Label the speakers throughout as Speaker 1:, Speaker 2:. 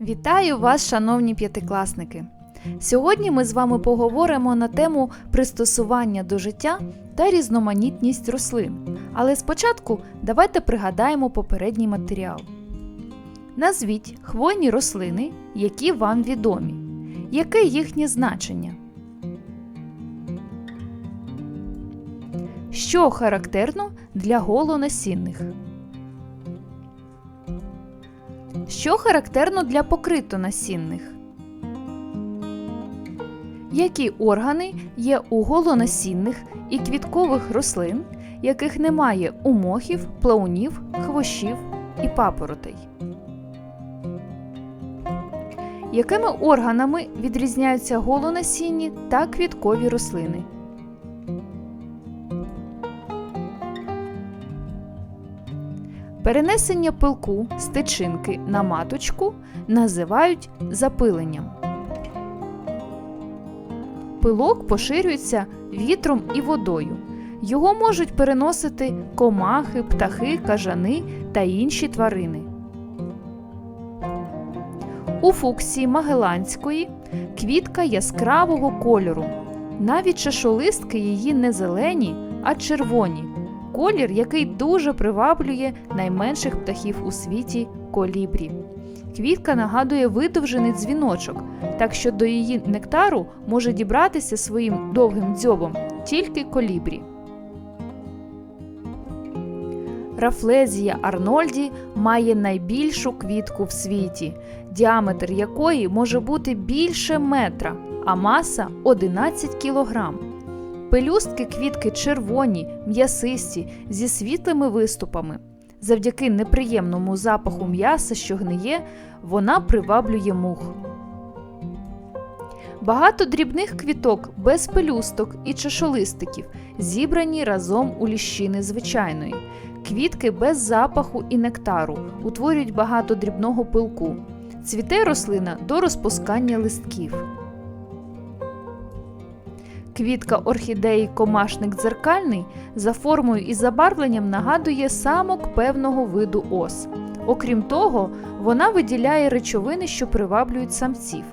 Speaker 1: Вітаю вас, шановні п'ятикласники! Сьогодні ми з вами поговоримо на тему пристосування до життя та різноманітність рослин. Але спочатку давайте пригадаємо попередній матеріал. Назвіть хвойні рослини, які вам відомі. Яке їхнє значення? Що характерно для голонасінних? Що характерно для покритонасінних? Які органи є у голонасінних і квіткових рослин, яких немає у мохів, плаунів, хвощів і папоротей? Якими органами відрізняються голонасінні та квіткові рослини? Перенесення пилку з тичинки на маточку називають запиленням. Пилок поширюється вітром і водою. Його можуть переносити комахи, птахи, кажани та інші тварини. У фуксії Магеланської квітка яскравого кольору. Навіть чашолистки її не зелені, а червоні. Колір, який дуже приваблює найменших птахів у світі колібрі. Квітка нагадує видовжений дзвіночок, так що до її нектару може дібратися своїм довгим дзьобом тільки колібрі. Рафлезія Арнольді має найбільшу квітку в світі, діаметр якої може бути більше метра, а маса 11 кілограм. Пелюстки квітки червоні, м'ясисті, зі світлими виступами. Завдяки неприємному запаху м'яса, що гниє, вона приваблює мух. Багато дрібних квіток без пелюсток і чашолистиків зібрані разом у ліщини звичайної. Квітки без запаху і нектару утворюють багато дрібного пилку. Цвіте рослина до розпускання листків. Квітка орхідеї комашник дзеркальний за формою і забарвленням нагадує самок певного виду ос. Окрім того, вона виділяє речовини, що приваблюють самців.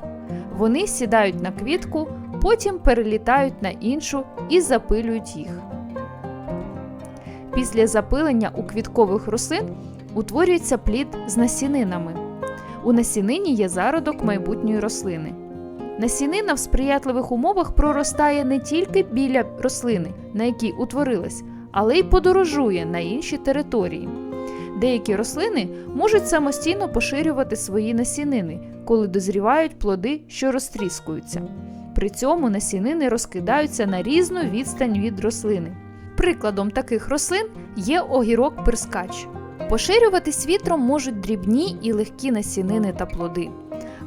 Speaker 1: Вони сідають на квітку, потім перелітають на іншу і запилюють їх. Після запилення у квіткових рослин утворюється плід з насінинами. У насінині є зародок майбутньої рослини. Насінина в сприятливих умовах проростає не тільки біля рослини, на якій утворилась, але й подорожує на інші території. Деякі рослини можуть самостійно поширювати свої насінини, коли дозрівають плоди, що розтріскуються. При цьому насінини розкидаються на різну відстань від рослини. Прикладом таких рослин є огірок перскач. Поширюватись вітром можуть дрібні і легкі насінини та плоди.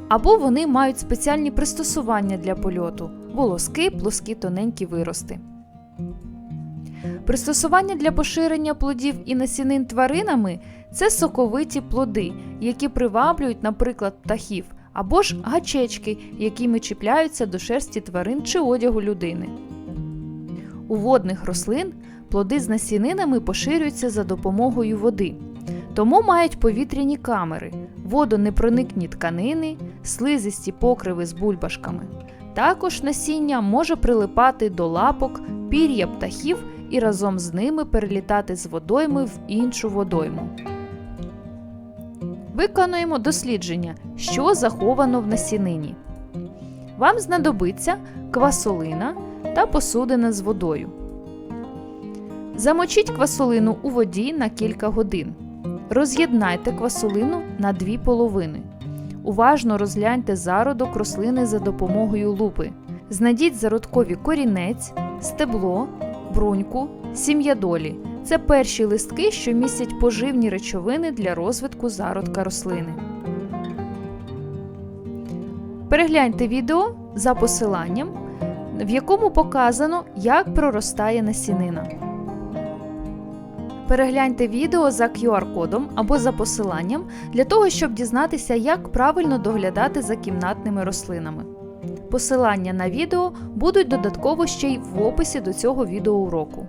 Speaker 1: Або вони мають спеціальні пристосування для польоту волоски, плоскі тоненькі вирости. Пристосування для поширення плодів і насінин тваринами це соковиті плоди, які приваблюють, наприклад, птахів, або ж гачечки, якими чіпляються до шерсті тварин чи одягу людини. У водних рослин плоди з насінинами поширюються за допомогою води, тому мають повітряні камери, водонепроникні тканини, слизисті покриви з бульбашками. Також насіння може прилипати до лапок, пір'я птахів і разом з ними перелітати з водойми в іншу водойму. Виконуємо дослідження, що заховано в насінині. Вам знадобиться квасолина та посудина з водою. Замочіть квасолину у воді на кілька годин. Роз'єднайте квасолину на дві половини. Уважно розгляньте зародок рослини за допомогою лупи. Знайдіть зародкові корінець, стебло, бруньку, сім'ядолі. Це перші листки, що містять поживні речовини для розвитку зародка рослини. Перегляньте відео за посиланням, в якому показано, як проростає насінина. Перегляньте відео за QR-кодом або за посиланням для того, щоб дізнатися, як правильно доглядати за кімнатними рослинами. Посилання на відео будуть додатково ще й в описі до цього відеоуроку.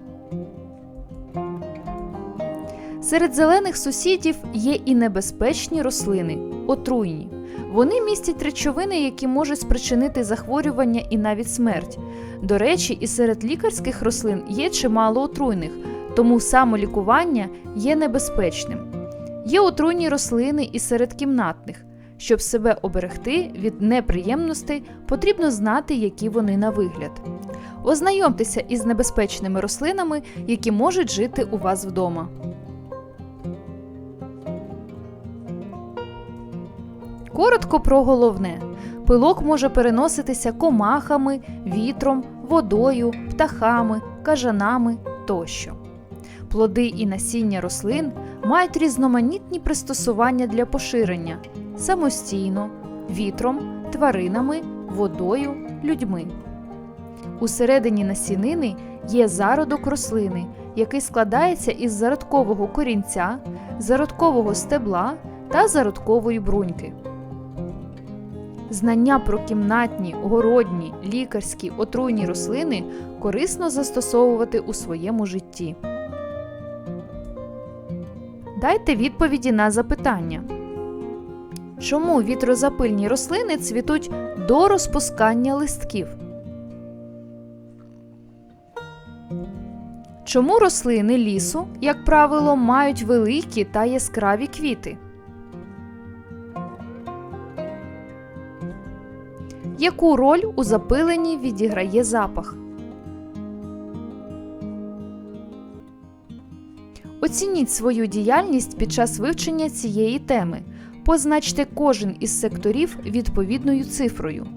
Speaker 1: Серед зелених сусідів є і небезпечні рослини, отруйні. Вони містять речовини, які можуть спричинити захворювання і навіть смерть. До речі, і серед лікарських рослин є чимало отруйних, тому самолікування є небезпечним. Є отруйні рослини і серед кімнатних. Щоб себе оберегти від неприємностей, потрібно знати, які вони на вигляд. Ознайомтеся із небезпечними рослинами, які можуть жити у вас вдома. Коротко про головне. Пилок може переноситися комахами, вітром, водою, птахами, кажанами тощо. Плоди і насіння рослин мають різноманітні пристосування для поширення самостійно, вітром, тваринами, водою, людьми. Усередині насінини є зародок рослини, який складається із зародкового корінця, зародкового стебла та зародкової бруньки. Знання про кімнатні, городні, лікарські, отруйні рослини корисно застосовувати у своєму житті. Дайте відповіді на запитання. Чому вітрозапильні рослини цвітуть до розпускання листків? Чому рослини лісу, як правило, мають великі та яскраві квіти? Яку роль у запиленні відіграє запах? Оцініть свою діяльність під час вивчення цієї теми. Позначте кожен із секторів відповідною цифрою.